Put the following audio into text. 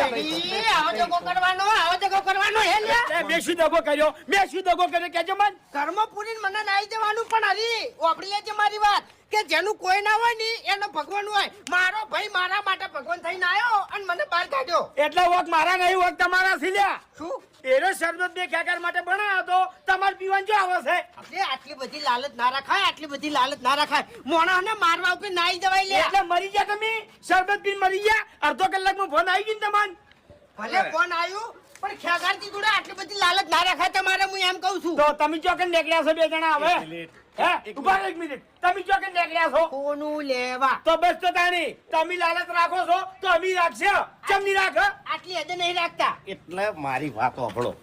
આવો જગો કરવાનો આવો જગો કરવાનો હે લ્યા? મેં શું દગો કર્યો મેં શું દગો કર્યો કેજો મન. ઘરમાં પૂરીને મને નાઈ જવાનું પણ હરી વાપરી લેજે મારી વાત કે જેનું કોઈ ના હોય ને એનો ભગવાન હોય. મારો ભાઈ મારા માટે ભગવાન થઈને આવ્યો અને મને બહાર કાઢ્યો. એટલે વોક મારા નહીં વોક તમારા થી શું? એનો શરબત બે ખેકર માટે બનાવ્યો તો તમારે પીવાનું જો આવે છે. એટલે આટલી બધી લાલચ ના રાખાય આટલી બધી લાલચ ના રાખાય. મોણાને મારવા ઉપર નાઈ જવાય લે. એટલે મરી ગયા તમે? શરબત પીને મરી ગયા? અડધો કલાકમાં ફોન આવી ગયો ને તમને? ભલે ફોન આવ્યું પણ ખેગારથી જોડે આટલી બધી લાલચ ના રાખાય તમારે હું એમ કહું છું. તો તમે ચોકન નીકળ્યા છો બે જણા હવે? ઊભા એક મિનિટ. તમે ચોકન નીકળ્યા છો? કોનું લેવા? તો બસ તો તાણી તમે લાલચ રાખો છો તો અમે રાખશે. ચમ નહીં રાખ આટલી હદે નહીં રાખતા. એટલે મારી વાત સાંભળો.